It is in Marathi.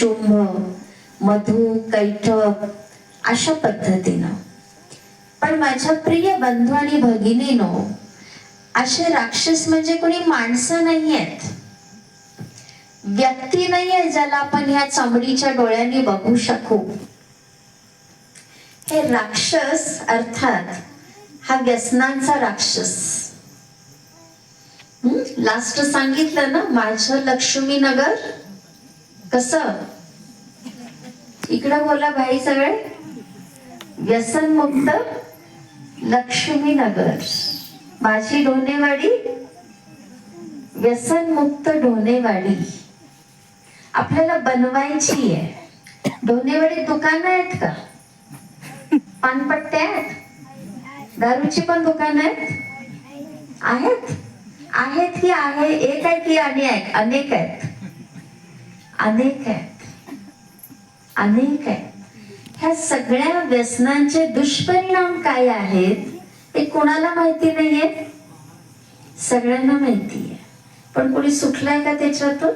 शुंभ मधु कैठप अशा पद्धतीनं. पण माझ्या प्रिय बंधू आणि भगिनीनो असे राक्षस म्हणजे कोणी माणसं नाही आहेत व्यक्ती नाही आहे ज्याला आपण ह्या चामडीच्या डोळ्यांनी बघू शकू. हे राक्षस अर्थात हा व्यसनांचा राक्षस. लास्ट सांगितलं ना माझं लक्ष्मीनगर? कस? इकडं बोला भाई सगळे. व्यसनमुक्त लक्ष्मीनगर. माझी ढोनेवाडी व्यसनमुक्त ढोनेवाडी आपल्याला बनवायची आहे. ढोनेवाडी दुकानं आहेत का? पानपट्ट्या आहेत? दारूची पण दुकानं आहेत? आहेत? आहेत की आहे? एक आहे की अनेक अनेक आहेत. अनेक आहेत. अनेक आहेत. ह्या सगळ्या व्यसनांचे दुष्परिणाम काय आहेत ते कोणाला माहिती नाहीये? सगळ्यांना माहिती आहे पण कोणी सुटलाय का त्याच्यातून?